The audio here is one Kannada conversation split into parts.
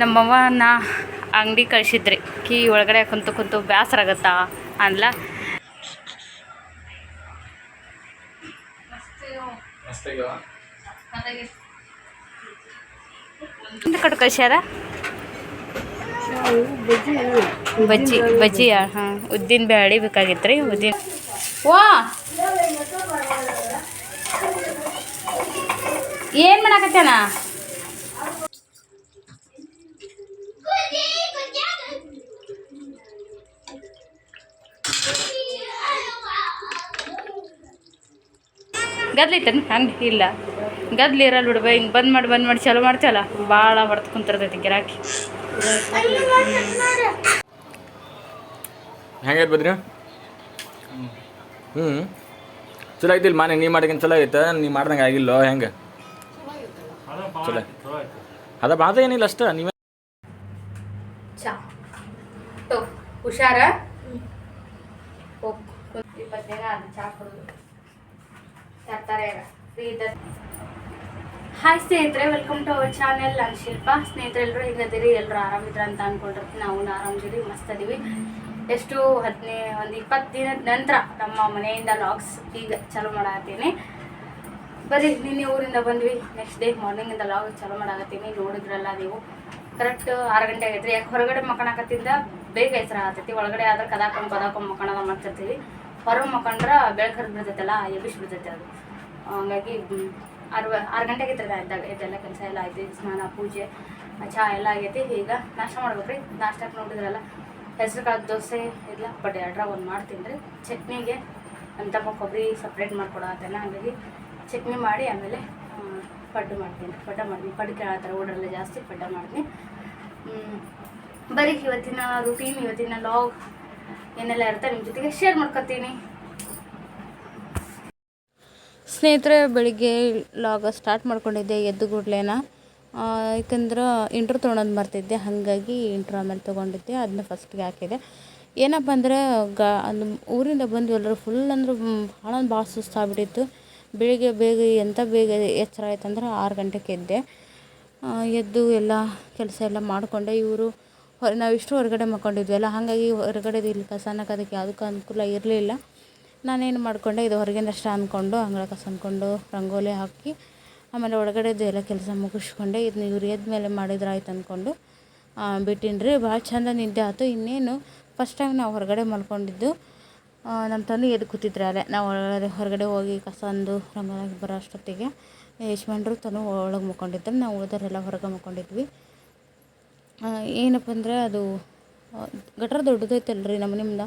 ನಮ್ಮವ್ವ ನಾ ಅಂಗಡಿ ಕಳಿಸಿದ್ರಿ. ಕೀ ಒಳಗಡೆ ಕುಂತು ಕುಂತು ಬೇಸರ ಆಗತ್ತಾ? ಎಂತ ಕಟ್ಟು ಕಳ್ಸ್ಯಾರ? ಬಜ್ಜಿ ಬಜ್ಜಿ ಹಾಂ. ಉದ್ದಿನ ಬ್ಯಾಳಿ ಬೇಕಾಗಿತ್ತು ರೀ ಉದ್ದಿನ. ವಾ! ಏನು ಮಾಡಾಕತ್ತೇನ ಗದ್ಲೈತೇನು ಹಂಗೆ ಇಲ್ಲ. ಗದ್ಲಿ ಇರಲ್ಲ ಬಿಡ್ಬ ಹಿಂಗೆ ಬಂದ್ ಮಾಡಿ ಬಂದ್ ಮಾಡಿ ಚಲೋ ಮಾಡ್ತೀವಲ್ಲ ಭಾಳ ಬರ್ತ ಕುಂತಿರ್ತೈತಿ ಗಿರಾಕಿ. ಹೆಂಗೈತೆ ಬದ್ರಿ ಹ್ಞೂ ಚಲೋ ಐತಿಲ್ಲ ಮಾನೆ ನೀ ಮಾಡಿಗಿನ ಚಲೋ ಐತೆ? ನೀ ಮಾಡ್ದಂಗೆ ಆಗಿಲ್ಲ ಹೆಂಗೆ? ಚಲೋ. ಅದ ಬಾಧ ಏನಿಲ್ಲ ಅಷ್ಟ ನೀವೇ ಹುಷಾರ ಹೋಗ್ ಇಪ್ಪತ್ತು ಜನ ಅದು ಚಾ ಕುಡಿದು ತರ್ತಾರೆ ಹಾಯ್ ಸ್ನೇಹಿತರೆ ವೆಲ್ಕಮ್ ಟು ಅವರ್ ಚಾನೆಲ್ ನಾನು ಶಿಲ್ಪ ಸ್ನೇಹಿತರೆ ಎಲ್ಲರೂ ಹೇಗದಿರಿ? ಎಲ್ಲರೂ ಆರಾಮಿದ್ರ ಅಂತ ಅನ್ಕೊಂಡಿರ್ತೀವಿ ನಾವು ಆರಾಮಿದ್ದೀವಿ ಮಸ್ತ್ ಅದೀವಿ ಎಷ್ಟು ಹದಿನೈ ಒಂದು ಇಪ್ಪತ್ತು ದಿನದ ನಂತರ ನಮ್ಮ ಮನೆಯಿಂದ ಲಾಗ್ಸ್ ಈಗ ಚಾಲೂ ಮಾಡತ್ತೀನಿ ಬರೀ ನಿನ್ನೆ ಊರಿಂದ ಬಂದ್ವಿ. ನೆಕ್ಸ್ಟ್ ಡೇ ಮಾರ್ನಿಂಗಿಂದ ಲಾಗ್ ಚಾಲೂ ಮಾಡಾಕತ್ತೀನಿ. ನೋಡಿದ್ರಲ್ಲ ನೀವು. ಕರೆಕ್ಟ್ ಆರು ಗಂಟೆ ಆಗೈತ್ರಿ. ಯಾಕೆ ಹೊರಗಡೆ ಮಕ್ಕಳಾಕತ್ತಿಂದ ಬೇಗ ಹೆಸರು ಆಗತ್ತೈತಿ ಒಳಗಡೆ ಆದ್ರೆ ಕದಾಕೊಂಡ್ ಕದಾಕೊಂಡ್ ಮಕ್ಕಳದ ಮಾಡ್ತಿರ್ತೀವಿ. ಹೊರಗೆ ಬೆಳಕು ಹರಿದು ಬಿಡ್ತೈತಲ್ಲ, ಎಬ್ಬಿಸಿ ಬಿಡ್ತೈತೆ ಅದು. ಹಂಗಾಗಿ ಆರು ಆರು ಗಂಟೆಗೆ ಇರ್ತದೆ ಇದ್ದಾಗ ಇದೆಲ್ಲ ಕೆಲಸ ಎಲ್ಲ ಆಯ್ತು, ಸ್ನಾನ, ಪೂಜೆ ಚಹಾ ಎಲ್ಲ ಆಗೈತಿ. ಈಗ ನಾಷ್ಟ ಮಾಡ್ಬೇಕ್ರಿ ನಾಷ್ಟಕ್ಕೆ ನೋಡಿದ್ರಲ್ಲ ಹೆಸರು ಕಾಳು ದೋಸೆ ಇಲ್ಲ ಬಟ್ ಎರಡರ ಒಂದು ಮಾಡ್ತೀನಿ ರೀ. ಚಟ್ನಿಗೆ ನಮ್ಮ ತಮ್ಮ ಕೊಬ್ಬರಿ ಸಪ್ರೇಟ್ ಮಾಡ್ಕೊಡತ್ತೇನೆ ಹಂಗಾಗಿ ಚಟ್ನಿ ಮಾಡಿ ಆಮೇಲೆ ಪಡ್ಡು ಮಾಡ್ತೀನಿ ಪಡ್ಡ ಮಾಡ್ತೀನಿ. ಪಡ್ಡು ಥರ ಊರಲ್ಲೇ ಜಾಸ್ತಿ ಪಡ್ಡ ಮಾಡ್ತೀನಿ. ಬರೀ ಇವತ್ತಿನ ರುಟೀನ್ ಇವತ್ತಿನ ಲಾಗ್ ಏನೆಲ್ಲ ಇರುತ್ತೆ ನಿಮ್ಮ ಜೊತೆಗೆ ಶೇರ್ ಮಾಡ್ಕೊತೀನಿ. ಸ್ನೇಹಿತರೆ, ಬೆಳಿಗ್ಗೆ ಲಾಗ ಸ್ಟಾರ್ಟ್ ಮಾಡ್ಕೊಂಡಿದ್ದೆ ಎದ್ದು ಕೂಡ್ಲೇನ. ಯಾಕಂದ್ರೆ ಇಂಟ್ರ್ ತೊಗೊಳೋದು ಮರ್ತಿದ್ದೆ, ಹಾಗಾಗಿ ಇಂಟ್ರ್ ಆಮೇಲೆ ತೊಗೊಂಡಿದ್ದೆ ಅದನ್ನ ಫಸ್ಟ್ಗೆ ಹಾಕಿದೆ. ಏನಪ್ಪ ಅಂದರೆ, ಗಾ, ಅದು ಊರಿಂದ ಎಲ್ಲರೂ ಫುಲ್ ಅಂದ್ರೆ ಭಾಳ ಭಾಳ ಸುಸ್ತಾಗ್ಬಿಟ್ಟಿತ್ತು ಬೆಳಿಗ್ಗೆ ಬೇಗ ಎಂಥ ಬೇಗ ಎಚ್ಚರ ಆಯ್ತಂದ್ರೆ ಆರು ಗಂಟೆಗೆ ಎದ್ದೆ. ಎದ್ದು ಎಲ್ಲ ಕೆಲಸ ಎಲ್ಲ ಮಾಡಿಕೊಂಡೆ. ಇವರು ನಾವಿಷ್ಟು ಹೊರಗಡೆ ಮಾಡ್ಕೊಂಡಿದ್ವಿ ಅಲ್ಲ ಹಾಗಾಗಿ ಹೊರಗಡೆದು ಇಲ್ಲಿ ಕಸನಕ್ಕೆ ಅದಕ್ಕೆ ಯಾವುದಕ್ಕೂ ಅನುಕೂಲ ಇರಲಿಲ್ಲ. ನಾನೇನು ಮಾಡಿಕೊಂಡೆ ಇದು ಹೊರಗಿಂದ ಅಷ್ಟು ಅಂದ್ಕೊಂಡು ಅಂಗಳ ಕಸ ಅಂದ್ಕೊಂಡು ರಂಗೋಲಿ ಹಾಕಿ ಆಮೇಲೆ ಒಳಗಡೆದು ಎಲ್ಲ ಕೆಲಸ ಮುಗಿಸ್ಕೊಂಡೆ ಇದನ್ನ ಇವ್ರು ಎದ್ದ ಮೇಲೆ ಮಾಡಿದ್ರೆ ಆಯ್ತು ಅಂದ್ಕೊಂಡು ಬಿಟ್ಟಿನ್ರಿ. ಭಾಳ ಚಂದ ನಿದ್ದೆ ಆಯ್ತು ಇನ್ನೇನು ಫಸ್ಟ್ ಟೈಮ್ ನಾವು ಹೊರಗಡೆ ಮಲ್ಕೊಂಡಿದ್ದು ನಮ್ಮ ತಂದೆ ಎದ್ದು ಕೂತಿದ್ರೆ ಅಲ್ಲೇ. ನಾವು ಒಳಗಡೆ ಹೊರಗಡೆ ಹೋಗಿ ಕಸ ಅಂದು ರಂಗೋಲಿ ಬರೋ ಅಷ್ಟೊತ್ತಿಗೆ ಯಜಮಾನ್ರು ತನು ಒಳಗೆ ಮುಕ್ಕೊಂಡಿದ್ರು. ನಾವು ಉಳಿದವರೆಲ್ಲ ಹೊರಗೆ ಮುಕ್ಕೊಂಡಿದ್ವಿ. ಆ, ಏನಪ್ಪ ಅಂದರೆ ಅದು ಗಟಾರ ದೊಡ್ಡದೈತಲ್ರಿ ನಮ್ಮ ನಿಮ್ದ.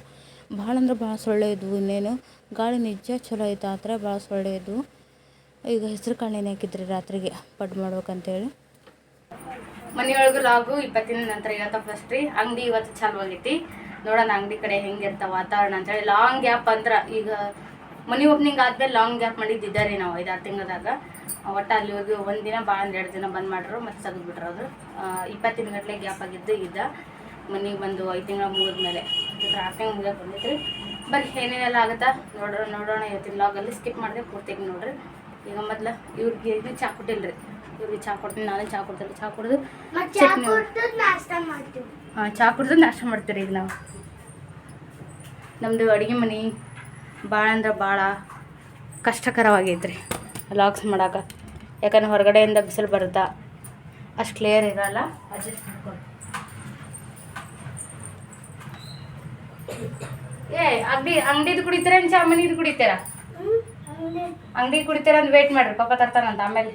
ಭಾಳ ಅಂದ್ರೆ ಭಾಳ ಸೊಳ್ಳೆ ಇದ್ವು ಇನ್ನೇನು. ಗಾಳಿ ನಿಜ ಚಲೋ ಐತೆ ಆ ಥರ ಭಾಳ ಸೊಳ್ಳೆ ಇದ್ವು ಈಗ ಹೆಸರು ಕಾಳು ನೆನೆ ಹಾಕಿದ್ರಿ ರಾತ್ರಿಗೆ ಪಡ್ ಮಾಡ್ಬೇಕಂತೇಳಿ. ಮನೆಯೊಳಗೆ ಲಾಗು ಇಪ್ಪತ್ತಿನ ನಂತರ ಇವತ್ತ ಫಸ್ಟ್ ರೀ. ಅಂಗಡಿ ಇವತ್ತು ಚಾಲು ಆಗೈತಿ. ನೋಡೋಣ ಅಂಗಡಿ ಕಡೆ ಹೆಂಗಿರ್ತಾವ ವಾತಾವರಣ ಅಂತೇಳಿ. ಲಾಂಗ್ ಗ್ಯಾಪ್ ಅಂದ್ರೆ ಈಗ ಮನಿ ಓಪನಿಂಗ್ ಆದ್ಮೇಲೆ ಲಾಂಗ್ ಗ್ಯಾಪ್ ಮಾಡಿದ್ದಿದ್ದಾರೆ ನಾವು ಐದಾರು ತಿಂಗಳದಾಗ. ಒಟ್ಟು ಅಲ್ಲಿ ಹೋಗಿ ಒಂದು ದಿನ ಭಾಳ ಒಂದು ಎರಡು ದಿನ ಬಂದ್ ಮಾಡ್ರು ಮತ್ತೆ ತೆಗೆದು ಬಿಟ್ರು ಅದು ಇಪ್ಪತ್ತಿನ ಗಂಟಲೆ ಗ್ಯಾಪ್ ಆಗಿದ್ದು ಇದ್ದ. ಮನೆಗೆ ಬಂದು ಐದು ತಿಂಗಳ ಮುಗಿದ್ಮೇಲೆ. ಟ್ರಾಫಿಂಗ್ ಮುಗಿಯೋಕೆ ಬಂದಿದ್ರಿ ಬರ್ರಿ ಏನೇನೆಲ್ಲ ಆಗುತ್ತಾ? ನೋಡೋಣ ನೋಡೋಣ ಇವತ್ತಿನ ಲಾಗಲ್ಲಿ ಸ್ಕಿಪ್ ಮಾಡಿದೆ ಪೂರ್ತಿ ನೋಡ್ರಿ. ಈಗ ಮೊದ್ಲು ಇವ್ರಿಗೆ ಇದು ಚಾ ಕೊಟ್ಟಿಲ್ರಿ. ಇವ್ರಿಗೆ ಚಾ ಕೊಡ್ತೀನಿ ನಾನು ಚಾ ಕೊಡ್ತೀನಿ ಚಾ ಕುಡಿದು ಹಾಂ ಚಾ ಕುಡಿದು ನಾಷ್ಟ ಮಾಡ್ತೀರಿ ಈಗ ನಾವು. ನಮ್ಮದು ಅಡುಗೆ ಮನೆ ಭಾಳ ಅಂದ್ರೆ ಭಾಳ ಕಷ್ಟಕರವಾಗೈತ್ರಿ. ಲಾಗ್ಸ್ ಮಾಡೋಕೆ. ಯಾಕಂದ್ರೆ ಹೊರಗಡೆಯಿಂದ ಬಿಸಿಲು ಬರುತ್ತಾ? ಅಷ್ಟು ಕ್ಲಿಯರ್ ಇರಲ್ಲ. ಅಡ್ಜಸ್ಟ್ ಮಾಡ್ಕೊಂಡು ಏ, ಅಂಗಡಿ, ಅಂಗಡಿದು ಕುಡಿತೀರ ಚಾ ಮನಿದು ಕುಡಿತೀರ? ಅಂಗಡಿ ಕುಡಿತೀರ ಅಂತ ವೇಟ್ ಮಾಡ್ರಿ, ಪಾಪ ತರ್ತಾನಂತ ಆಮೇಲೆ.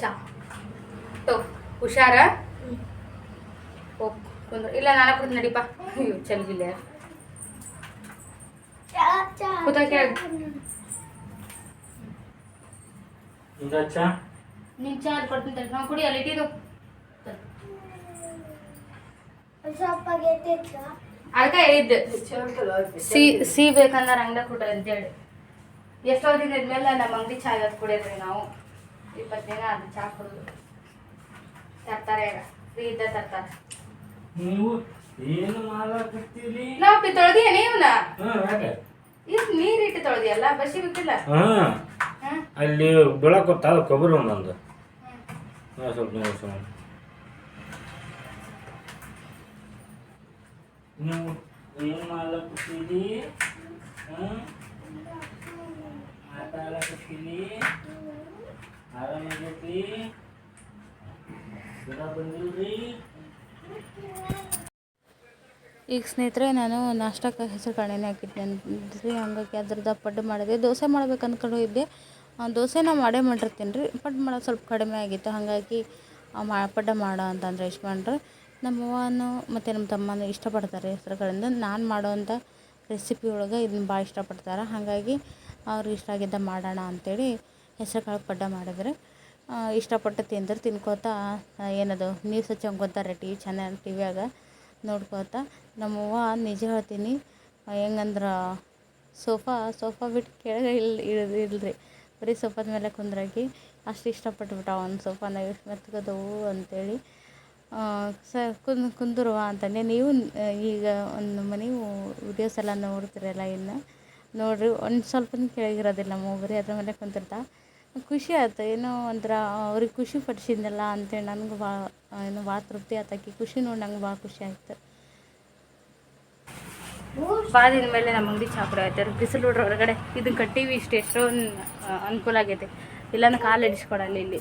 ಚಾ. ಟೋ ಹುಷಾರ? ಹೋಗ್ ಕುಂದ್ರು ಇಲ್ಲ ನಾನೇ ಕುಡ್ದು ನಡಿಪ ಅಯ್ಯೋ ಚಲ್ಗಿಲ್ಲ ಕೂತಾಕೆ ನೀನು ಚಾ ಕೊಡ್ತೀನಿ ತಡಿ. ನಾವು ಕುಡಿ ಅಲ್ಲಿ ಇಟ್ಟಿದ್ದು. ಅದಕ್ಕೆ ಹೇಳಿದ್ದು. ಸಿ ಸಿ ಬೇಕಂದ್ರೆ ಅಂಗಡಿ ಕೊಡ್ರಿ ಅಂತೇಳಿ ಎಷ್ಟೋ ದಿನ ಇದ್ಮೇಲೆ ನಮ್ಮ ಅಂಗಡಿ ಚಾ ಇವತ್ತು ಕುಡಿಯೋದ್ರಿ ನಾವು. ಇಪ್ಪತ್ತು ದಿನ ಅದು ಚಾ ಕುಡಿದು ತರ್ತಾರೆ ಈಗ. ಫ್ರೀ ಇದ್ದ ತರ್ತಾರೆ. ನೀವು ಏನು ಮಾಡಕತ್ತೀರಿ ನಾವು ತೊಳೆದಿಯ ನೀವ್ನ? ಇಷ್ಟು ನೀರಿಟ್ಟು ತೊಳೆದಿಯಲ್ಲ ಬಸಿ ಬಿಟ್ಟಿಲ್ಲ? ಅಲ್ಲಿ ಬೆಳಕು ಗೊತ್ತಾ ಕೊಬ್ಬರಿ ಒಂದೊಂದು ಸ್ವಲ್ಪ ನೋಡಿ ಸ್ವಲ್ಪ ನೀವು ಏನು ಮಾಡ್ಲಕತ್ತೀರಿ ಹಾಂ? ಆಟ ಆಡಕತ್ತೀರಿ ಆರಾಮಾಗೈತಿ ಗಿಡ ಬಂದಿಲ್ರಿ ಈಗ ಸ್ನೇಹಿತರೆ ನಾನು ನಾಷ್ಟಕ್ಕೆ ಹೆಸರು ಕಾಳೆನೇ ಹಾಕಿದ್ದೆ. ಹಂಗಾಗಿ ಅದ್ರದ್ದು ಪಡ್ಡು ಮಾಡಿದೆ. ದೋಸೆ ಮಾಡ್ಬೇಕು ಅಂದ್ಕೊಂಡು ಹೋಗಿದ್ದೆ. ಆ, ನಾ ಮಾಡೇ ಮಾಡಿರ್ತೀನಿ ರೀ. ಪಡ್ಡು ಮಾಡೋದು ಸ್ವಲ್ಪ ಕಡಿಮೆ ಆಗಿತ್ತು. ಹಾಗಾಗಿ ಮಾ ಪಡ್ಡ ಮಾಡೋ ಅಂತಂದ್ರೆ ನಮ್ಮ ಅವ್ವನು ಮತ್ತು ನಮ್ಮ ತಮ್ಮನೂ ಇಷ್ಟಪಡ್ತಾರೆ ಹೆಸರುಗಳಿಂದ. ನಾನು ಮಾಡೋವಂಥ ರೆಸಿಪಿ ಒಳಗೆ ಇದನ್ನ ಭಾಳ ಇಷ್ಟಪಡ್ತಾರೆ. ಹಾಗಾಗಿ ಅವ್ರಿಗೆ ಇಷ್ಟ ಆಗಿದ್ದ ಮಾಡೋಣ ಅಂಥೇಳಿ ಹೆಸರು ಕಾಳು ಪಡ್ಡ ಮಾಡಿದ್ರೆ. ಇಷ್ಟಪಟ್ಟು ತಿಂದ್ರೆ ತಿನ್ಕೋತಾ ಏನದು, ನೀವು ಸಚ್ಚಂಗೊತ್ತಾರೆ ಟಿ ವಿ ಚಾನಲ್, ಟಿ ವಿಯಾಗ ನೋಡ್ಕೋತ. ನಮ್ಮವ್ವ ನಿಜ ಹೇಳ್ತೀನಿ ಹೆಂಗಂದ್ರೆ, ಸೋಫಾ ಸೋಫಾ ಬಿಟ್ಟು ಕೆಳಗೆ ಇಲ್ಲಿ ಇಳಿದು ಬರೀ ಸೋಫಾದ ಮೇಲೆ ಕುಂದ್ರಾಗಿ ಅಷ್ಟು ಇಷ್ಟಪಟ್ಬಿಟ್ಟ ಒಂದು ಸೋಫಾನ ಎಷ್ಟು ಮೆತ್ಗದವು ಅಂತೇಳಿ. ಸ, ಕುಂದ್, ಕುಂದುರುವ ಅಂತಂದೆ. ನೀವು ಈಗ ಒಂದು ಮನೆ ವಿಡಿಯೋಸ್ ಎಲ್ಲ ನೋಡ್ತಿರಲ್ಲ ಇನ್ನು? ನೋಡ್ರಿ, ಒಂದು ಸ್ವಲ್ಪ ಕೆಳಗಿರೋದಿಲ್ಲ ನಮ್ಮ ಬರೀ ಅದ್ರ ಮೇಲೆ ಕುಂತಿರ್ತಾ. ಖುಷಿ ಆಯ್ತು. ಏನೋ ಒಂಥರ, ಅವ್ರಿಗೆ ಖುಷಿ ಪಡಿಸಿದ್ನಲ್ಲ ಅಂತೇಳಿ ನನಗೂ ಭಾಳ ಏನೋ ಭಾಳ ತೃಪ್ತಿ ಆತಾಕಿ ಖುಷಿ ನೋಡಿ ನಂಗೆ ಭಾಳ ಖುಷಿ ಆಯ್ತು. ಭಾಳ ದಿನ ಮೇಲೆ ನಮ್ಮ ಅಂಗಡಿ ಚಾಪುರ ಆಯ್ತು. ಬಿಸಿಲು ನೋಡ್ರಿ ಹೊರಗಡೆ. ಇದು ಕಟ್ಟೀವಿ ಇಷ್ಟು, ಎಷ್ಟೊಂದು ಅನುಕೂಲ ಆಗೈತೆ. ಇಲ್ಲಾಂದ್ರೆ ಕಾಲು ಎಡಿಸ್ಕೊಡಲ್ಲ ಇಲ್ಲಿ.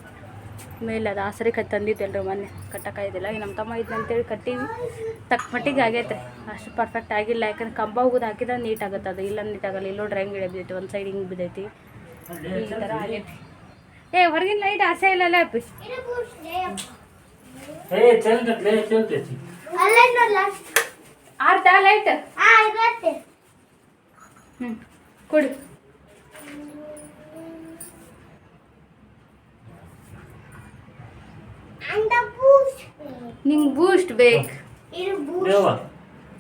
ಮೇಲೆ ಅದು ಆಸರಿ ಕಟ್ ಮೊನ್ನೆ. ಕಟ್ಟಕ್ಕಾಯ್ದಿಲ್ಲ ಈಗ ನಮ್ಮ ತಮ್ಮ ಇದ್ದಂತೇಳಿ ಕಟ್ಟೀವಿ. ತಕ್ಕ ಮಟ್ಟಿಗೆ ಆಗೈತೆ. ಅಷ್ಟು ಪರ್ಫೆಕ್ಟ್ ಆಗಿಲ್ಲ. ಯಾಕಂದ್ರೆ ಕಂಬ ಹೋಗೋದು ಹಾಕಿದ್ರೆ ನೀಟ್ ಆಗುತ್ತೆ ಅದು ಇಲ್ಲ ನೀಟಾಗಲ್ಲ ಇಲ್ಲೋ ಡ್ರಾಯಿಂಗ್ ಬಿದ್ದೈತಿ ಒಂದು ಸೈಡ್ ಹಿಂಗೆ ಬಿದ್ದೈತಿ. ಈ ಥರ ಆಗೈತಿ ಏ ಹೊರಗಿನ ಲೈಟ್ ಆಸೆ ಇಲ್ಲಲ್ಲ ಅಪ್ಪಿ ಆರ್ತ ಲೈಟ್ ಹ್ಞೂ ಕೊಡು. ನಿಂಗೆ ಬೂಸ್ಟ್ ಬೇಕು.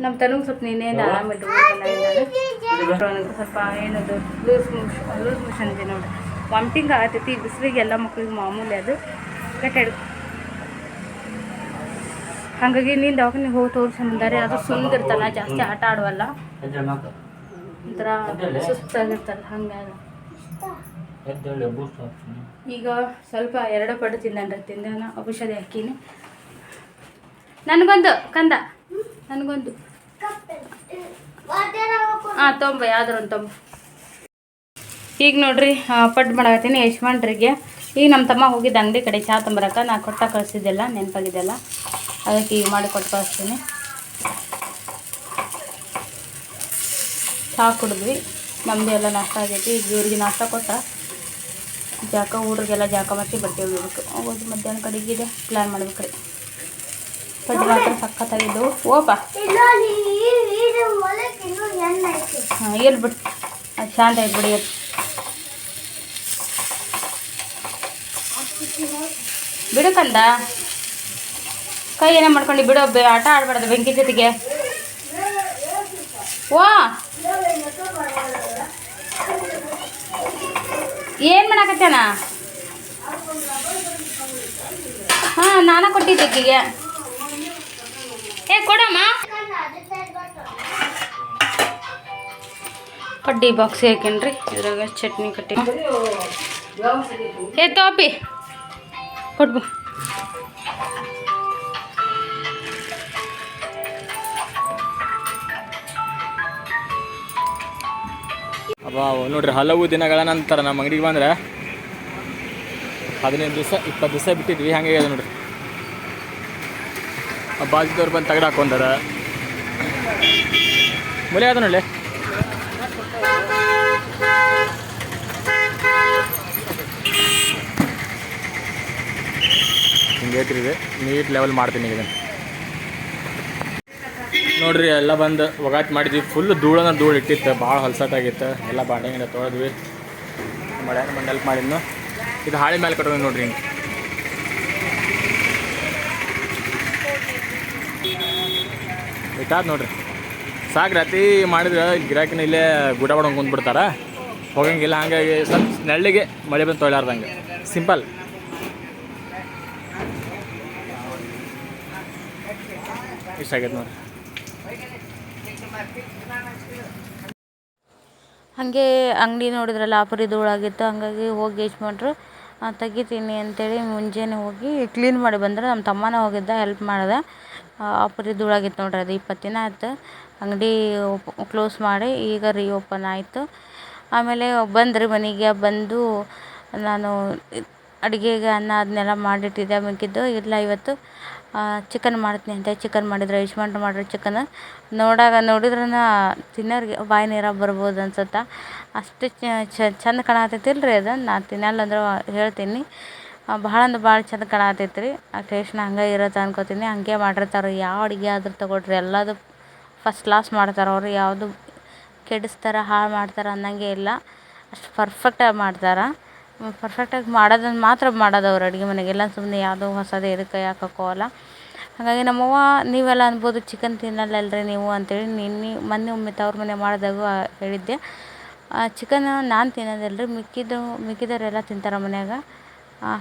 ನಮ್ಮ ತನಗೆ ಸ್ವಲ್ಪ ನೀನೇನು ಆರಾಮಿಲ್ಲ ಸ್ವಲ್ಪ ಏನದು ಲೂಸ್ ಮೋಷನ್ ಲೂಸ್ ಮೋಷನ್ ಇದೆ ನೋಡಿ. ವಾಮಿಟಿಂಗ್ ಆಗತೈತಿ ಬಿಸಿಲಿಗೆ ಎಲ್ಲ ಮಕ್ಳಿಗೆ ಮಾಮೂಲಿ ಅದು. ಕಟ್ಟಾಡು ಹಾಗಾಗಿ ನೀನು ದವಾಖಾನೆ ಹೋಗಿ ತೋರಿಸ್ಕೊಂಬಂದಾರೆ ಅದು ಸುಂದಿರ್ತಾನ ಜಾಸ್ತಿ ಆಟ ಆಡುವಲ್ಲ. ಒಂಥರ ಸುಸ್ತಾಗಿರ್ತಲ್ಲ ಹಂಗಾಗಿ ಈಗ ಸ್ವಲ್ಪ ಎರಡು ಪಡು ತಿಂದನ್ರಿ ತಿಂದ ಔಷಧಿ ಹಾಕೀನಿ. ನನಗೊಂದು ಕಂದ. ನನಗೊಂದು. ಹಾಂ ತೊಂಬ ಯಾವ್ದಾರು ಒಂದು ತೊಂಬ. ಈಗ ನೋಡ್ರಿ ಪಡ್ ಪಡ್ಡು ಮಾಡಕತ್ತೀನಿ ಯಜಮಾನ್ರಿಗೆ. ಈಗ ನಮ್ಮ ತಮ್ಮ ಹೋಗಿದ್ದ ಅಂಗಡಿ ಕಡೆ ಚಹಾ ತೊಂಬರಕ. ನಾ ಕೊಟ್ಟ ಕಳಿಸಿದ್ದೆಲ್ಲ ನೆನಪಾಗಿದ್ದೆಲ್ಲ. ಅದಕ್ಕೆ ಈಗ ಮಾಡಿ ಕೊಟ್ಟು ಕಳಿಸ್ತೀನಿ. ಚಹಾ ಕುಡಿದ್ವಿ. ನಮ್ಮದು ಎಲ್ಲ ನಾಷ್ಟ ಆಗೈತಿ. ಈಗ ಇವ್ರಿಗೆ ನಾಷ್ಟ ಕೊಟ್ಟ. ಜಾಕ ಊರಿಗೆಲ್ಲ ಜಾಕ ಮಾಡಿ ಬಟ್ಟೆ ಒಗಿಬೇಕು ಹೋಗೋದು ಮಧ್ಯಾಹ್ನ ಕಡೆಗಿದೆ. ಪ್ಲ್ಯಾನ್ ಮಾಡ್ಬೇಕ್ರಿ ಪಡ್ಡು ಮಾತ್ರ ಸಕ್ಕತ್ತಾಗಿದ್ದು ಓಪ ಹಾಂ ಏಲ್ ಬಿಡು. ಅದು ಶಾಂತ ಆಯ್ತು ಬಿಡಿ ಅದು ಬಿಡು ಕಂದ. ಕೈ ಏನೇ ಮಾಡ್ಕೊಂಡು ಬಿಡು ಆಟ ಆಡಬಾರ್ದು ಬೆಂಕಿ ಜೊತೆಗೆ. ವಾ. ಏನು ಮಾಡಾಕತ್ತೇನ ಹಾಂ ನಾನೇ ಕೊಟ್ಟಿದ್ದೆ ಏ, ಕೊಡಮ್ಮ. ಪಡ್ಡಿ ಬಾಕ್ಸ್ ಹಾಕೇನ್ರಿ ಇದ್ರಾಗ ಚಟ್ನಿ ಕಟ್ಟಿ. ಏ, ತೋಪಿ. ಕೊಟ್ಬು ಅಬ್ಬಾ, ನೋಡ್ರಿ, ಹಲವು ದಿನಗಳ ನಂತರ ನಮ್ಮ ಅಂಗಡಿಗೆ ಬಂದ್ರೆ ಹದಿನೈದು ದಿವಸ, ಇಪ್ಪತ್ತು ದಿವಸ ಬಿಟ್ಟಿದ್ವಿ. ಹಂಗೆ ನೋಡ್ರಿ. ಬಾಜುದವ್ರು ಬಂದು ತಗಡ ಹಾಕೊಂಡಾರ. ಮುಲೆ ಅದ ನೋಡಿ ಹಿಂಗೆ ಇದೆ? ನೀಟ್ ಲೆವೆಲ್ ಮಾಡ್ತೀನಿ ಈಗ ನೋಡ್ರಿ, ಎಲ್ಲ ಬಂದು ಒಗಾಟ್ ಮಾಡಿದ್ವಿ. ಫುಲ್ ಧೂಳನ ಧೂಳು ಇಟ್ಟಿತ್ತು. ಭಾಳ ಹೊಲ್ಸತ್ತಾಗಿತ್ತು ಎಲ್ಲ ಬಾಂಡೆಗಿಂದ ತೊಳೆದ್ವಿ. ಮಳೆ ಬಂದು ಹೆಲ್ಪ್ ಮಾಡಿದ್ನು. ಇದು ಹಾಳಿ ಮೇಲೆ ಕಟ್ಟೋದು ನೋಡ್ರಿ ಹಿಂಗೆ. ಇಟ್ಟಾದ್ ನೋಡ್ರಿ. ಸಾಕು ರಾತ್ರಿ ಮಾಡಿದ್ರೆ ಗಿರಾಕಿನ ಇಲ್ಲೇ ಗುಡ ಬಡ್ಕೊಂಡು ಕುಂದ್ಬಿಡ್ತಾರೆ. ಹೋಗಂಗಿಲ್ಲ, ಹಾಗಾಗಿ ಸ್ವಲ್ಪ ನೆಳ್ಳಿಗೆ ಮಳೆ ಬಂದು ತೊಳಾರ್ದಂಗೆ ಸಿಂಪಲ್ ಇಷ್ಟ ಆಗೈತೆ ನೋಡ್ರಿ. ಹಾಗೆ ಅಂಗಡಿ ನೋಡಿದ್ರಲ್ಲ ಆಪರಿ ಧೂಳಾಗಿತ್ತು ಹಾಗಾಗಿ ಹೋಗಿ ಯಜಮಾನ್ರು ತೆಗಿತೀನಿ ಅಂತೇಳಿ ಮುಂಜಾನೆ ಹೋಗಿ ಕ್ಲೀನ್ ಮಾಡಿ ಬಂದ್ರೆ. ನಮ್ಮ ತಮ್ಮನೇ ಹೋಗಿದ್ದ ಹೆಲ್ಪ್ ಮಾಡಿದೆ. ಆಪರಿ ಧೂಳಾಗಿತ್ತು ನೋಡ್ರಿ, ಅದು ಇಪ್ಪತ್ತು ದಿನ ಆಯ್ತು. ಅಂಗಡಿ ಕ್ಲೋಸ್ ಮಾಡಿ ಈಗ ರೀಓಪನ್ ಆಯಿತು. ಆಮೇಲೆ ಬಂದ್ರಿ ಮನೆಗೆ, ಬಂದು ನಾನು ಅಡುಗೆಗೆ ಅನ್ನ ಅದನ್ನೆಲ್ಲ ಮಾಡಿಟ್ಟಿದ್ದೆ ಮಿಕ್ಕಿದ್ದು ಇಲ್ಲ ಇವತ್ತು ಚಿಕನ್ ಮಾಡ್ತೀನಿ ಅಂತ ಚಿಕನ್ ಮಾಡಿದ್ರು, ಯಜಮಾನ್ರು ಮಾಡಿರೋ ಚಿಕನ್ ನೋಡಾಗ ನೋಡಿದ್ರೆ ತಿನ್ನೋರಿಗೆ ಬಾಯಿ ನೀರಾಗ ಬರ್ಬೋದು ಅನ್ಸುತ್ತೆ. ಅಷ್ಟು ಚಂದ ಕಾಣತೈತಿಲ್ಲ ರೀ ಅದು ನಾನು ತಿನ್ನಲ್ಲ ಅಂದ್ರೆ ಹೇಳ್ತೀನಿ. ಭಾಳ ಅಂದ್ರೆ ಭಾಳ ಚಂದ ಕಾಣತೈತೆ ರೀ ಆ ಟೇಸ್ಟ್ನ ಹಂಗೆ ಇರುತ್ತೆ ಅನ್ಕೋತೀನಿ. ಹಂಗೆ ಮಾಡಿರ್ತಾರೆ ಯಾವ ಅಡುಗೆ ಆದರೂ ತಗೊಳ್ರಿ. ಎಲ್ಲದು ಫಸ್ಟ್ ಕ್ಲಾಸ್ ಮಾಡ್ತಾರೆ ಅವರು. ಯಾವುದು ಕೆಡಿಸ್ತಾರೆ, ಹಾಳು ಮಾಡ್ತಾರೆ ಅನ್ನಂಗೆ ಇಲ್ಲ. ಅಷ್ಟು ಪರ್ಫೆಕ್ಟಾಗಿ ಮಾಡ್ತಾರೆ. ಪರ್ಫೆಕ್ಟಾಗಿ ಮಾಡೋದನ್ನು ಮಾತ್ರ ಮಾಡೋದು ಅವ್ರು ಅಡುಗೆ ಮನೆಗೆ. ಇಲ್ಲ ಸುಮ್ಮನೆ ಯಾವುದೋ ಹೊಸದು ಎದಕ್ಕೆ ಕೈ ಹಾಕೋಲ್ಲ ಹಾಗಾಗಿ ನಮ್ಮವ್ವ, ನೀವೆಲ್ಲ ಅನ್ಬೋದು ಚಿಕನ್ ತಿನ್ನಲ್ಲಲ್ರಿ ನೀವು ಅಂತೇಳಿ ನಿನ್ನೆ ಮೊನ್ನೆ ಒಮ್ಮೆ ತವ್ರ ಮನೆ ಮಾಡಿದಾಗೂ ಹೇಳಿದ್ದೆ. ಚಿಕನ್ ನಾನು ತಿನ್ನೋದಿಲ್ಲ ರೀ ಮಿಕ್ಕಿದ್ದು, ಮಿಕ್ಕಿದವರೆಲ್ಲ ತಿಂತಾರೆ ಮನ್ಯಾಗ.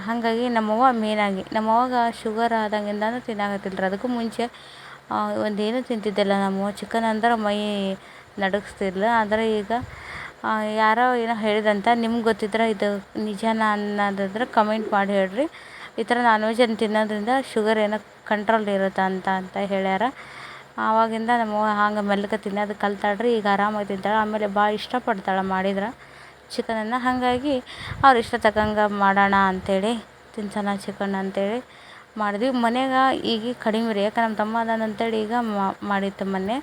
ಹಾಗಾಗಿ ನಮ್ಮವ್ವ ಮೇನಾಗಿ ನಮ್ಮವ್ವಾಗ ಶುಗರ್ ಆದಾಗಿಂದನೂ ತಿನ್ನಾಗತ್ತಿಲ್ಲ ರೀ ಅದಕ್ಕೂ ಮುಂಚೆ ಒಂದೇನು ತಿಂತಿದ್ದಿಲ್ಲ ನಮ್ಮವ್ವ ಚಿಕನ್ ಅಂದ್ರೆ ಮೈ ನಡುಗಿಸ್ತಿದ್ಲು. ಆದರೆ ಈಗ ಯಾರೋ ಏನೋ ಹೇಳಿದಂತ, ನಿಮ್ಗೆ ಗೊತ್ತಿದ್ರೆ ಇದು ನಿಜಾನ ಅನ್ನೋದಿದ್ರೆ ಕಮೆಂಟ್ ಮಾಡಿ ಹೇಳ್ರಿ. ಈ ಥರ ನಾನ್ ವೆಜನ್ನು ತಿನ್ನೋದ್ರಿಂದ ಶುಗರ್ ಏನೋ ಕಂಟ್ರೋಲ್ ಇರುತ್ತೆ ಅಂತ ಅಂತ ಹೇಳ್ಯಾರ. ಆವಾಗಿಂದ ನಮ್ಮವ್ವ ಹಂಗೆ ಮೆಲ್ಲಗೆ ತಿನ್ನೋದು ಕಲ್ತಾಳೆ ರೀ ಈಗ ಆರಾಮಾಗಿ ತಿಂತಾಳೆ. ಆಮೇಲೆ ಭಾಳ ಇಷ್ಟಪಡ್ತಾಳೆ ಮಾಡಿದ್ರೆ. ಚಿಕನನ್ನು ಹಾಗಾಗಿ ಅವ್ರ ಇಷ್ಟ ತಕ್ಕಂಗೆ ಮಾಡೋಣ ಅಂಥೇಳಿ ತಿನ್ಸೋಣ ಚಿಕನ್ ಅಂತೇಳಿ ಮಾಡಿದ್ವಿ. ಮನೆಗೆ ಈಗ ಕಡಿಮೆ ರೀ ಯಾಕೆ ನಮ್ಮ ತಮ್ಮ ಅದಾನ ಅಂತೇಳಿ ಈಗ ಮಾಡಿತ್ತು ಮೊನ್ನೆ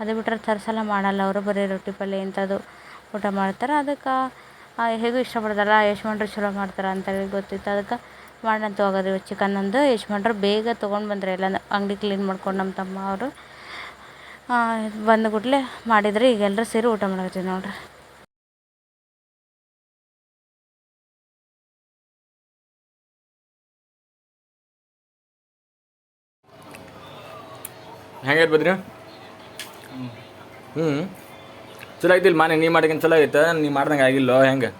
ಅದು ಬಿಟ್ಟರೆ ತರಿಸಲ್ಲ ಮಾಡಲ್ಲ ಅವರು, ಬರೀ ರೊಟ್ಟಿ ಪಲ್ಯ ಇಂಥದ್ದು ಊಟ ಮಾಡ್ತಾರೆ. ಅದಕ್ಕೆ ಹೇಗೂ ಇಷ್ಟಪಡ್ತಾರಲ್ಲ, ಯಜಮಾನ್ರು ಚಲೋ ಮಾಡ್ತಾರೆ ಅಂತೇಳಿ ಗೊತ್ತಿತ್ತು. ಅದಕ್ಕೆ ಮಾಡೋಣ ಇವತ್ತು ಚಿಕನ್ ಒಂದು ಯಜಮಾನ್ರು ಬೇಗ ತೊಗೊಂಡು ಬಂದರೆ ಎಲ್ಲ ಅಂಗಡಿ ಕ್ಲೀನ್ ಮಾಡ್ಕೊಂಡು ನಮ್ಮ ತಮ್ಮ ಅವರು ಬಂದ ಕೂಡಲೇ ಮಾಡಿದರೆ. ಈಗ ಎಲ್ಲರೂ ಸೇರಿ ಊಟ ಮಾಡಕತ್ತೀವಿ ನೋಡ್ರಿ. ಹೆಂಗೈತೆ ಬದ್ರಿ ಹ್ಞೂ ಚಲೋ ಐತಿಲ್ಲ ಮಾನೆ ನೀ ಮಾಡಕ್ಕಿಂತ ಚಲೋ ಐತೆ? ನೀ ಮಾಡ್ದಂಗೆ ಆಗಿಲ್ಲೋ? ಹೆಂಗೆ?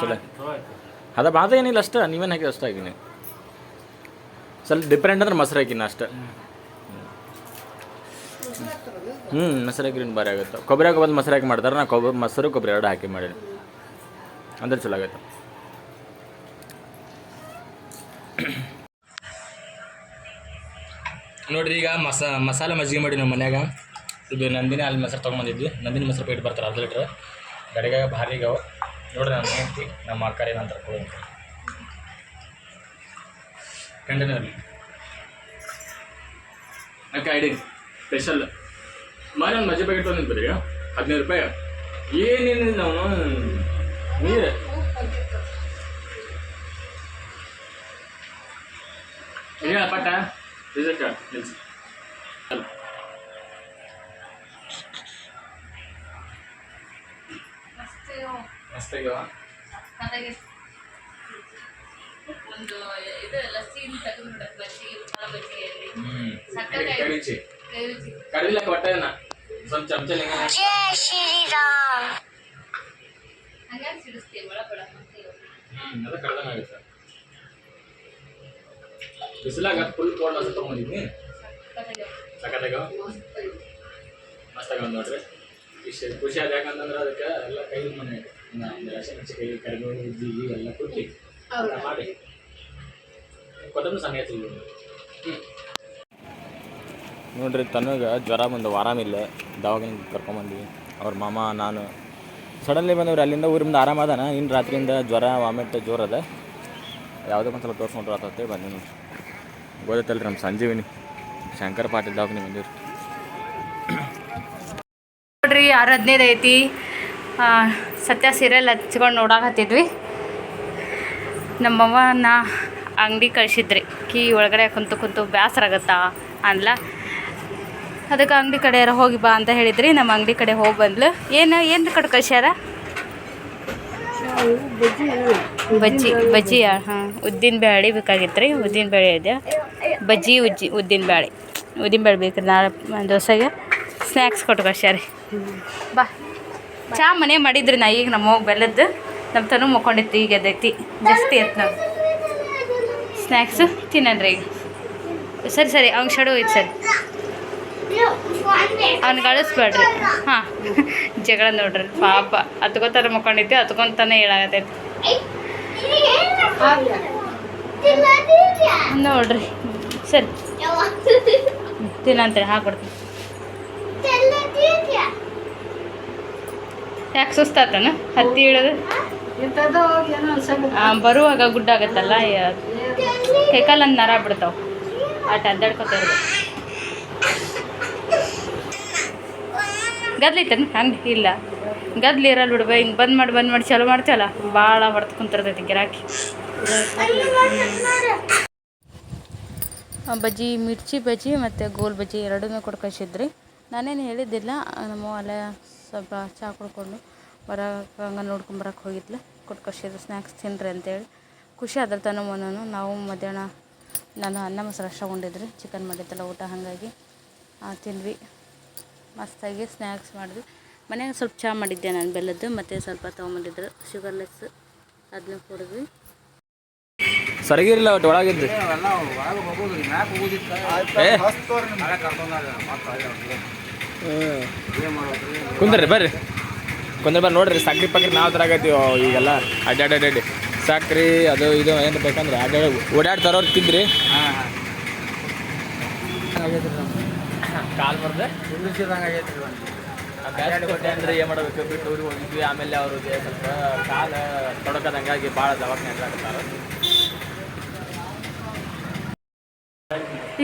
ಚಲೋ ಅದ ಬಾದ ಏನಿಲ್ಲ ಅಷ್ಟ. ನೀವೇನು ಹಾಕಿ ಅಷ್ಟೇ ಹಾಕಿನಿ ಸ್ವಲ್ಪ ಡಿಫ್ರೆಂಟ್ ಅಂದ್ರೆ ಮೊಸರು ಹಾಕಿನ ಅಷ್ಟ. ಹ್ಞೂ ಮೊಸರು ಹಾಕಿ ಭಾರಿ ಆಗುತ್ತೆ. ಕೊಬ್ಬರಿ ಹಾಕಿ ಬಂದು ಮೊಸರು ಹಾಕಿ ಮಾಡ್ತಾರೆ. ನಾ ಕೊಬ್ಬರಿ ಮೊಸರು, ಕೊಬ್ಬರಿ ಎರಡು ಹಾಕಿ ಮಾಡೀನಿ. ಅಂದ್ರೆ ಚಲೋ ಆಗೈತೆ ನೋಡ್ರಿ ಈಗ ಮಸ ಮಸಾಲೆ ಮಜ್ಜಿಗೆ ಮಾಡಿ ನಮ್ಮ ಮನ್ಯಾಗ. ಇದು ನಂದಿನಿ ಅಲ್ಲಿ ಮೊಸರು ತೊಗೊಂಬಂದಿದ್ವಿ. ನಂದಿನಿ ಮೊಸರು ಪೇಟ್ ಬರ್ತಾರೆ ಅರ್ಧ ಲೀಟ್ರ್. ಗಡಿಗಾಗ ಭಾರಿ ಗವ ನೋಡ್ರಿ ನಾನು ಹೇಳ್ತಿ ನಮ್ಮ ಅಕ್ಕರೆ ನಂತರ ಕೊಡೋದು ಕಂಟೈನರ್ ಅಕ್ಕ, ಐಡಿ. ಸ್ಪೆಷಲ್ ಮಾರಿ ಒಂದು ಮಜ್ಜಿ ಪ್ಯಾಕೆಟ್ ತೊಗೊಂಡಿದ್ದು ಬರೀ ಹದಿನೈದು ರೂಪಾಯಿ. ಏನೇನು ನಾವು ನೀರು. ಹೇಳ ಪಟ್ಟ ರಿಸಲ್ಟ್ ಕೆಲಸ ಅಲ್ಲ ಮಸ್ತಾಗ್ಯಾವ ಒಂದು ಇದು ಲಸ್ಸಿ ತೆಗೆದು ಬಜ್ಜಿ ಬಜ್ಜಿಯಲ್ಲಿ ಹ್ಞೂ ಸಕ್ಕತ್ತಾಗಿ- ಕೈ ರುಚಿ ಕೈ ರುಚಿ ಕಡಿಲ್ಲ ಹೊಟ್ಟೆನ ಸ್ವಲ್ಪ ಚಮಚ ಹಿಂಗೆ ಹಂಗಾಗಿ ಸಿಡಿಸ್ತೀವಿ ಒಳ ಬಡ ಅಂತೀವಿ ಹ್ಞೂ ಅದು ಕಡ್ದಂಗೆ ಆಗುತ್ತೆ ಬಿಸಿಲಾಗ ಫುಲ್ ಕೋಲ್ಡ್ ಮೊಸರು ತೊಗೊಂಡಿದ್ನಿ ಸಖತ್ತಾಗ ಮಸ್ತಾಗ ನೋಡ್ರಿ ಖುಷಿ ಖುಷಿ ಆದ ಯಾಕಂತಂದ್ರೆ ಅದಕ್ಕೆ ಎಲ್ಲ ಕೈ ಮನೆ ಕೈ ಕರಿಬೇವು ಜೀಗಿ ಎಲ್ಲ ಕುಟ್ಟಿ ಊಟ ಮಾಡಿ ಕೊತ್ತಂಬರಿ ಸಮಯ ಹ್ಞೂ ನೋಡ್ರಿ ತನಗೆ ಜ್ವರ ಬಂದು ಆರಾಮಿಲ್ಲ ದವಾಖಾನೆ ಕರ್ಕೊಂಬಂದ್ವಿ ಅವ್ರ ಮಾಮ ನಾನು ಸಡನ್ಲಿ ಬಂದವ್ರು ಅಲ್ಲಿಂದ ಊರಿಂದ ಆರಾಮದಾನ ಇನ್ನು ರಾತ್ರಿಯಿಂದ ಜ್ವರ ವಾಮಿಟ್ ಜೋರದ ಯಾವುದೋ ಒಂದು ಸಲ ತೋರಿಸ್ಕೊಂಡ್ರೆ ಆತತ್ತೆ ಬಂದಿ ನೋಡ್ರಿ ಗೊತ್ತೈತಲ್ರಿ ನಮ್ಮ ಸಂಜೀವಿನಿ. ಶಂಕರ್ ಪಾಟೀಲ್ ದವಾಖಾನೆ ಬಂದಿರಿ ನೋಡ್ರಿ ಆರು ಹದಿನೈದು ಐತಿ. ಸತ್ಯ ಸೀರಿಯಲ್ ಹಚ್ಕೊಂಡು ನೋಡಾಕತ್ತಿದ್ವಿ. ನಮ್ಮವ್ವ ನಾ ಅಂಗಡಿ ಕಳಿಸಿದ್ರಿ. ಕೀ ಒಳಗಡೆ ಕುಂತು ಕುಂತು ಬೇಸರ ಆಗತ್ತಾ ಅನ್ಲ. ಅದಕ್ಕೆ ಅಂಗಡಿ ಕಡೆ ಹೋಗಿ ಬಾ ಅಂತ ಹೇಳಿದ್ರಿ. ನಮ್ಮ ಅಂಗಡಿ ಕಡೆ ಹೋಗಿ ಬಂದ್ಲು. ಏನು ಏನು ಕಡೆ ಕಳ್ಸ್ಯಾರ? ಬಜ್ಜಿ. ಬಜ್ಜಿ ಹಾಂ ಉದ್ದಿನ ಬೇಳೆ ಬೇಕಾಗಿತ್ತು ರೀ ಉದ್ದಿನ ಬೇಳೆ ಇದೆ ಬಜ್ಜಿ, ಉಜ್ಜಿ, ಉದ್ದಿನ ಬೇಳೆ ಉದ್ದಿನ ಬೇಳೆ ಬೇಕು ನಾಳೆ ದೋಸೆಗೆ ಸ್ನ್ಯಾಕ್ಸ್ ಕೊಟ್ಟು ಬಾ. ಚಾ ಮನೆ ಮಾಡಿದ್ರಿ ನಾ, ಈಗ ನಮ್ಮ ಹೋಗಿ ಬೆಲ್ಲದ್ದು. ನಮ್ಮ ತನು ಮುಕ್ಕೊಂಡಿತ್ತು, ಈಗ ಅದೈತಿ ಜಾಸ್ತಿ ಇತ್ತು ನಾವು. ಸ್ನ್ಯಾಕ್ಸು ತಿನ್ನನ್ರಿ ಈಗ. ಸರಿ ಸರಿ, ಅವ್ನು ಶಡು ಐತೆ ಸರಿ. ಅವ್ನು ಗಳಿಸ್ಬೇಡ್ರಿ. ಹಾಂ. ಜಗಳ ನೋಡ್ರಿ, ಪಾಪ. ಹತ್ಕೋತಾರ ಮುಕ್ಕೊಂಡಿತ್ತು ಹತ್ಕೊಂತಾನೆ ಹೇಳಾಗತೈತಿ ನೋಡ್ರಿ. ಸರಿ. ತಿನ್ನಂತೇಳಿ ಹಾಕ್ಬಿಡ್ತೀನಿ ಯಾಕೆ ಸುಸ್ತಾತನ? ಹತ್ತಿ ಇಳೋದು? ಬರುವಾಗ ಗುಡ್ಡ ಆಗತ್ತಲ್ಲ ಕೈಕಾಲೊಂದು ನರ ಬಿಡ್ತಾವ. ಆಟ ಇರ್ಬೇಕು. ಗದ್ಲೈತೇನು ಹಂಗೆ ಇಲ್ಲ. ಗದ್ಲಿ ಇರಲ್ಲ ಬಿಡ್ಬ ಹಿಂಗೆ ಬಂದ್ ಮಾಡಿ ಬಂದ್ ಮಾಡಿ ಚಲೋ ಮಾಡ್ತೀವಲ್ಲ ಭಾಳ ಹೊಡೆದು ಕುಂತಿರ್ತೈತಿ ಗಿರಾಕಿ. ಬಜ್ಜಿ, ಮಿರ್ಚಿ ಬಜ್ಜಿ ಮತ್ತು ಗೋಲ್ ಬಜ್ಜಿ ಎರಡನ್ನೂ ಕೊಟ್ಟು ಕಳಿಸಿದ್ರಿ ನಾನೇನು ಹೇಳಿದ್ದಿಲ್ಲ ನಮ್ಮ ಅಲ್ಲೇ ಸ್ವಲ್ಪ ಚಹಾ ಕುಡ್ಕೊಂಡು ಬರೋಕೆ, ಹಂಗೆ ನೋಡ್ಕೊಂಬರಕ್ಕೆ ಹೋಗಿದ್ಲು. ಕೊಟ್ಟು ಕಳಿಸಿದ್ರು ಸ್ನ್ಯಾಕ್ಸ್ ತಿನ್ನಿರಿ ಅಂತೇಳಿ. ಖುಷಿ ಆದ್ರೆ ತನ್ನ ಮನೂ ನಾವು ಮಧ್ಯಾಹ್ನ ನಾನು ಅನ್ನ ಮೊಸರು ಅಷ್ಟ ಉಂಡಿದ್ರಿ. ಚಿಕನ್ ಮಾಡಿದ್ದಲ್ಲ ಊಟ, ಹಾಗಾಗಿ ತಿಂದ್ವಿ. ಮಸ್ತಾಗಿ ಸ್ನ್ಯಾಕ್ಸ್ ಮಾಡಿದ್ವಿ. ಮನೆಯಾಗ ಸ್ವಲ್ಪ ಚಹಾ ಮಾಡಿದ್ದೆ ನಾನು, ಬೆಲ್ಲದ್ದು, ಮತ್ತು ಸ್ವಲ್ಪ ತೊಗೊಂಬಂದಿದ್ರು ಶುಗರ್ಲೆಸ್ ಅದನ್ನ ಕುಡಿದ್ವಿ. ಸರಿಗಿರಿಲ್ಲ ಒಟ್ಟು ಒಳಗಿದ್ರಿ ಏ ಕುಂದ್ರಿ ಬರ್ರಿ. ಕುಂದ್ರ ಬರ್ರಿ ನೋಡ್ರಿ ಸಕ್ರಿ ಪಕ್ರಿ ನಾವು ತರಾಕತ್ತೀವಿ ಈಗೆಲ್ಲ. ಅಡ್ಡಾಡಿ ಸಕ್ರಿ ಅದು ಇದು ಏನು ಬೇಕಂದ್ರೆ ಅಡ್ಡಾಡ ಓಡಾಡಿ ತರೋರು ತಿಂದ್ರಿ. ಕಾಲ್ ಬರ್ದೆ? ಕೊಟ್ಟೆ ಅಂದ್ರೆ ಏನು ಮಾಡಬೇಕು? ಬಿಟ್ಟು ಊರಿಗೆ ಹೋಗಿದ್ವಿ. ಆಮೇಲೆ ಅವ್ರಿಗೆ ಸ್ವಲ್ಪ ಕಾಲ ತೊಡಕದಂಗಾಗಿ ಭಾಳ ದವಾಖಾನೆ ಆಗ್ತಾರೆ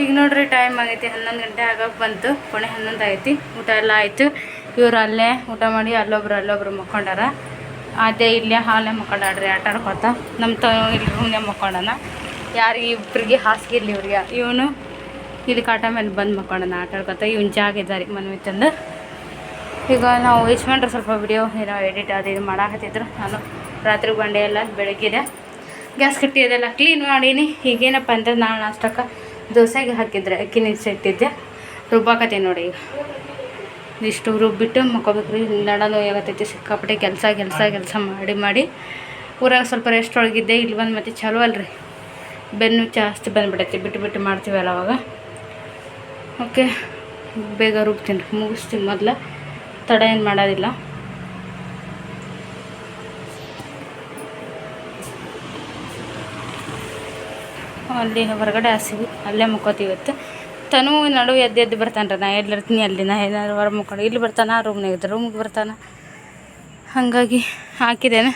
ಈಗ ನೋಡ್ರಿ ಟೈಮ್ ಆಗೈತಿ, ಹನ್ನೊಂದು ಗಂಟೆ ಆಗೋಕೆ ಬಂತು. ಕೊನೆ ಹನ್ನೊಂದು ಆಗೈತಿ ಊಟ ಎಲ್ಲ ಆಯಿತು. ಇವ್ರು ಅಲ್ಲೇ ಊಟ ಮಾಡಿ ಅಲ್ಲೊಬ್ರು ಅಲ್ಲೊಬ್ರು ಮಕ್ಕೊಂಡಾರ. ಅದೇ ಇಲ್ಲೇ ಹಾಲೇ ಮಕ್ಕೊಂಡಾಡ್ರಿ ಆಟ ಆಡ್ಕೊತ. ನಮ್ಮ ತ ಇಲ್ಲಿ ರೂಮ್ನೇ ಮಕ್ಕೊಂಡನ. ಯಾರಿಗೆ ಇಬ್ಬರಿಗೆ ಹಾಸಿಗೆ ಇರಲಿ ಇವ್ರಿಗೆ. ಇವನು ಇಲ್ಲಿ ಕಾಟ ಮೇಲೆ ಬಂದು ಮಕ್ಕೊಂಡನ, ಆಟ ಆಡ್ಕೊತ. ಇವ್ನು ಜಾಗ ಇದ್ದಾರೆ ಮನವಿ ತಂದು. ಈಗ ನಾವು ಯಜಮಾನ್ರು ಸ್ವಲ್ಪ ವಿಡಿಯೋ ಏನೋ ಎಡಿಟ್ ಅದು ಇದು ಮಾಡಾಕತ್ತಿದ್ರು. ನಾನು ರಾತ್ರಿ ಬಂಡೆ ಎಲ್ಲ ಬೆಳಗ್ಗೆ ಗ್ಯಾಸ್ ಕಟ್ಟಿ ಅದೆಲ್ಲ ಕ್ಲೀನ್ ಮಾಡೀನಿ. ಈಗೇನಪ್ಪ ಅಂದ್ರೆ ನಾನು ನಾಷ್ಟಕ್ಕೆ ದೋಸೆಗೆ ಹಾಕಿದ್ರೆ ಅಕ್ಕಿ ನೀರು ಇಟ್ಟಿದ್ದೆ ರುಬ್ಬಾಕತ್ತೆ ನೋಡಿ. ಈಗ ಇಷ್ಟು ರುಬ್ಬಿಟ್ಟು ಮಕ್ಕೋಬೇಕ್ರಿ ನಡ ನೋಯಾಗತ್ತೈತಿ ಸಿಕ್ಕಾಪಟ್ಟೆ ಕೆಲಸ ಕೆಲಸ ಕೆಲಸ ಮಾಡಿ ಮಾಡಿ. ಊರಾಗ ಸ್ವಲ್ಪ ರೆಸ್ಟ್ ಒಳಗಿದ್ದೆ, ಇಲ್ಲಿ ಬಂದು ಮತ್ತೆ ಚಲೋ ಅಲ್ರಿ. ಬೆನ್ನು ಜಾಸ್ತಿ ಬಂದುಬಿಡತ್ತೆ, ಬಿಟ್ಟು ಬಿಟ್ಟು ಮಾಡ್ತೀವಲ್ಲ ಅವಾಗ. ಓಕೆ ಬೇಗ ರುಬ್ತೀನಿ. ಮುಗಿಸ್ತೀನಿ ಮೊದಲು. ತಡ ಏನು ಮಾಡೋದಿಲ್ಲ. ಅಲ್ಲಿ ಹೊರಗಡೆ ಹಾಸಿವಿ ಅಲ್ಲೇ ಮುಕ್ಕೋತೀವಿ ಇವತ್ತು. ತನು ನಡು ಎದ್ದು ಎದ್ದು ಬರ್ತಾನೆ ರೀ, ನಾ ಎಲ್ಲಿರ್ತೀನಿ ಅಲ್ಲಿ, ನಾ ಏನಾದ್ರು ಹೊರ ಮುಕ್ಕೊಂಡು. ಇಲ್ಲಿ ಬರ್ತಾನೆ ರೂಮ್ನಾಗ ಇದ್ದ ರೂಮ್ಗೆ ಬರ್ತಾನೆ? ಹಾಗಾಗಿ ಹಾಕಿದ್ದೇನೆ.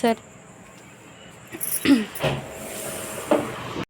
ಸರಿ.